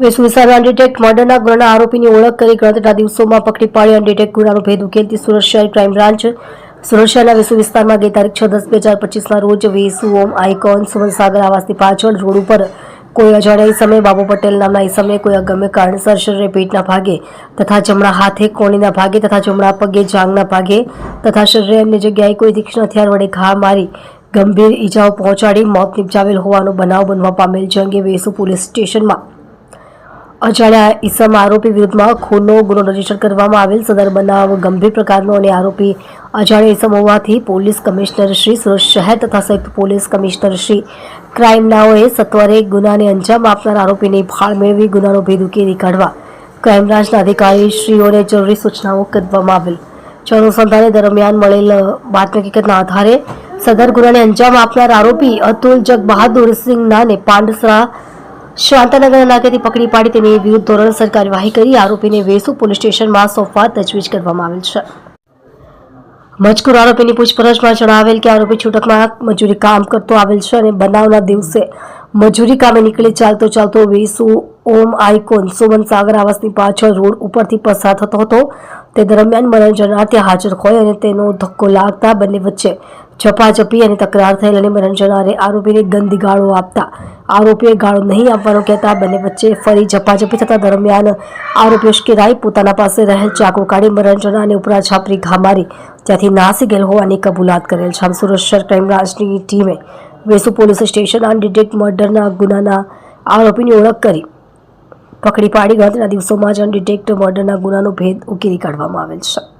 વેસુ વિસ્તારના અનડિટેક્ટ મર્ડરના ગુનાના આરોપીની ઓળખ કરી ગણતરીના દિવસોમાં પકડી પાડી અનડિટેક્ટ ગુનાનો ભેદ ઉકેલતી સુરત શહેર ક્રાઇમ બ્રાન્ચ સુરક્ષાના વેસુ વિસ્તારમાં ગઈ તારીખ છ દસ બે હજાર પચીસના રોજ વેસુ ઓમ આઇકોન સુવનસાગર આવાસની પાછળ રોડ ઉપર કોઈ અજાણ્યા સમયે બાબુ પટેલ નામના સમયે કોઈ અગમ્ય કારણસર શરીરે પેટના ભાગે તથા જમણા હાથે કોણીના ભાગે તથા જમણા પગે જાંગના ભાગે તથા શરીરે અન્ય જગ્યાએ કોઈ તીક્ષ્ણ હથિયાર વડે ઘા મારી ગંભીર ઈજાઓ પહોંચાડી મોત નિપજાવેલ હોવાનો બનાવ બનવા પામેલ છે. અંગે વેસુ પોલીસ સ્ટેશનમાં અજાણ્યા ઈસમ આરોપી વિરુદ્ધમાં ખૂનનો ગુનો રજિસ્ટર કરવામાં આવેલ. સદર બનાવ ગંભીર પ્રકારનો અને આરોપી અજાણ્યા ઈસમ હોવાથી પોલીસ કમિશનર શ્રી સુરત શહેર તથા સંયુક્ત પોલીસ કમિશનર શ્રી ક્રાઇમનાઓએ સત્વરે ગુનાને અંજામ આપનાર આરોપીની ફાળ મેળવી ગુનાનો ભેદ ઉકેલી કાઢવા ક્રાઇમબ્રાન્ચના અધિકારી શ્રીઓને જરૂરી સૂચનાઓ કરવામાં આવેલ. જે અનુસંધાને દરમિયાન મળેલ બાતમી હકીકતના આધારે સદર ગુનાને અંજામ આપનાર આરોપી અતુલ જગબહાદુર સિંહ નાને પાંડસરા શાંતાનગર નાકેથી પકડી પાડી તેની વિરુદ્ધ ધોરણસર કાર્યવાહી કરી આરોપીને વેસુ પોલીસ સ્ટેશનમાં સોંપવા તજવીજ કરવામાં આવેલ છે. મજકૂર આરોપીની પૂછપરછમાં જણાવેલ કે આરોપી છૂટકમાં મજૂરી કામ કરતો આવેલ છે અને બનાવના દિવસે મજૂરી કામે નીકળી ચાલતો ચાલતો વેસુ ઓમ આઇકોન સુમન સાગર આવાસની પાછળ રોડ ઉપરથી પસાર થતો હતો. તે દરમિયાન મરણ જનાર ત્યાં હાજર હોય અને તેનો ધક્કો લાગતા બંને વચ્ચે ઝપાઝપી અને તકરાર થયેલ અને મરણ જનારે આરોપીને ગંદી ગાળો આપતા આરોપીએ ગાળો નહીં આપવાનો કહેતા બંને વચ્ચે ફરી ઝપાઝપી થતા દરમિયાન આરોપી ઉશ્કેરાઈ પોતાના પાસે રહેલ ચાકુ કાઢી મરણ જનારને ઉપરા છાપરી ઘા મારી ત્યાંથી નાસી ગયેલ હોવાની કબૂલાત કરેલ. છે આમ સુરત શહેર ક્રાઇમ બ્રાન્ચની ટીમે વેસુ પોલીસ સ્ટેશન અનડિટેક્ટ મર્ડરના ગુનાના આરોપીની ઓળખ કરી પકડી પાડી. ગણતરીના દિવસોમાં જ અનડિટેક્ટ મર્ડરના ગુનાનો ભેદ ઉકેલી કાઢવામાં આવેલ છે.